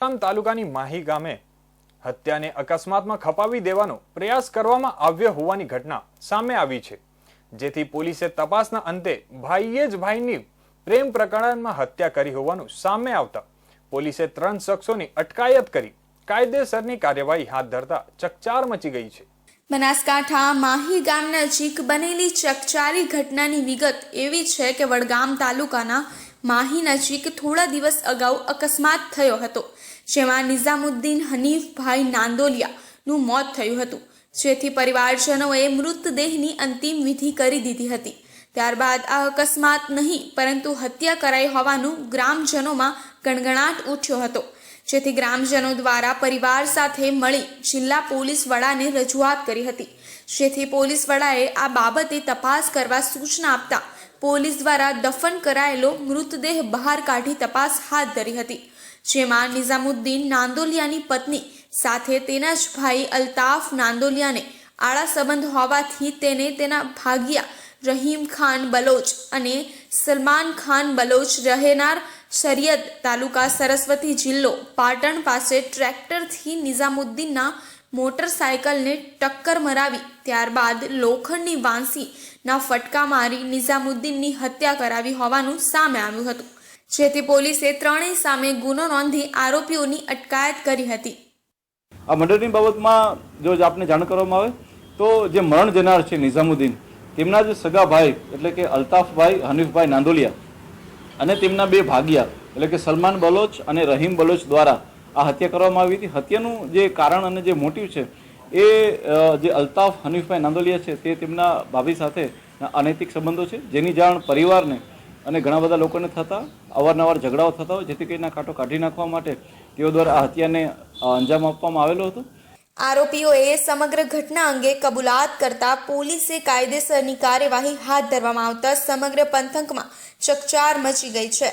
વડગામ તાલુકાની માહી ગામે હત્યાને અકસ્માતમાં ખપાવી દેવાનો પ્રયાસ કરવામાં આવ્યો હોવાની ઘટના સામે આવી છે. જેથી પોલીસે તપાસના અંતે ભાઈએ જ ભાઈની પ્રેમ પ્રકરણમાં હત્યા કરી હોવાનું સામે આવતા પોલીસે ત્રણ શખ્સોની અટકાયત કરી કાયદેસરની કાર્યવાહી હાથ ધરતા ચકચાર મચી ગઈ છે. બનાસકાંઠા માહી ગામ નજીક બનેલી ચકચારી ઘટનાની વિગત એવી છે કે વડગામ તાલુકાના માહી નજીક થોડા દિવસ અગાઉ અકસ્માત થયો હતો, જેમાં નિઝામુદ્દીન હનીફભાઈ નાંદોલિયાનું મોત થયું હતું. જેથી પરિવારજનોએ મૃતદેહની અંતિમ વિધિ કરી દીધી હતી. ત્યારબાદ આ અકસ્માત નહીં, પરંતુ હત્યા કરાઈ હોવાનું ગ્રામજનોમાં ગણગણાટ ઉઠ્યો હતો. જેથી ગ્રામજનો દ્વારા પરિવાર સાથે મળી જિલ્લા પોલીસ વડાને રજૂઆત કરી હતી. જેથી પોલીસ વડાએ આ બાબતે તપાસ કરવા સૂચના આપતા પોલીસ દ્વારા દફન કરાયેલો મૃતદેહ બહાર કાઢી તપાસ હાથ ધરી હતી. જેમાં નિઝામુદ્દીન નાંદોલિયાની પત્ની સાથે તેના જ ભાઈ અલ્તાફ નાંદોલિયાને આળા સંબંધ હોવાથી તેને તેના ભાગિયા રહીમ ખાન બલોચ અને સલમાન ખાન બલોચ રહેનાર શરિયદ તાલુકા સરસ્વતી જિલ્લો પાટણ પાસે ટ્રેક્ટરથી નિઝામુદ્દીનના મોટરસાયકલને ટક્કર મરાવી ત્યારબાદ લોખંડની વાંસીના ફટકા મારી નિઝામુદ્દીનની હત્યા કરાવી હોવાનું સામે આવ્યું હતું. જેથી પોલીસે ત્રણેય સામે ગુનો નોંધી આરોપીઓની અટકાયત કરી હતી. આ મર્ડરની બાબતમાં જો આપને જાણ કરવામાં આવે, તો જે મરણ જનાર છે નિઝામુદ્દીન, તેમના જે સગા ભાઈ એટલે કે અલ્તાફભાઈ હનીફભાઈ નાંદોલિયા અને તેમના બે ભાગિયા, એટલે કે સલમાન બલોચ અને રહીમ બલોચ દ્વારા આ હત્યા કરવામાં આવી હતી. હત્યાનું જે કારણ અને જે મોટિવ છે, એ જે અલ્તાફ હનીફભાઈ નાંદોલિયા છે, તે તેમના ભાભી સાથે અનૈતિક સંબંધો છે. જેની જાણ પરિવારને અને ઘણા બધા લોકોને થતા, અવારનવાર ઝઘડાઓ થતા હોય, જેથી કરીને કાંટો કાઢી નાખવા માટે તેઓ દ્વારા આ હત્યાને અંજામ આપવામાં આવેલો હતો. આરોપીઓએ સમગ્ર ઘટના અંગે કબૂલાત કરતા પોલીસે કાયદેસરની કાર્યવાહી હાથ ધરવામાં આવતા સમગ્ર પંથકમાં ચકચાર મચી ગઈ છે.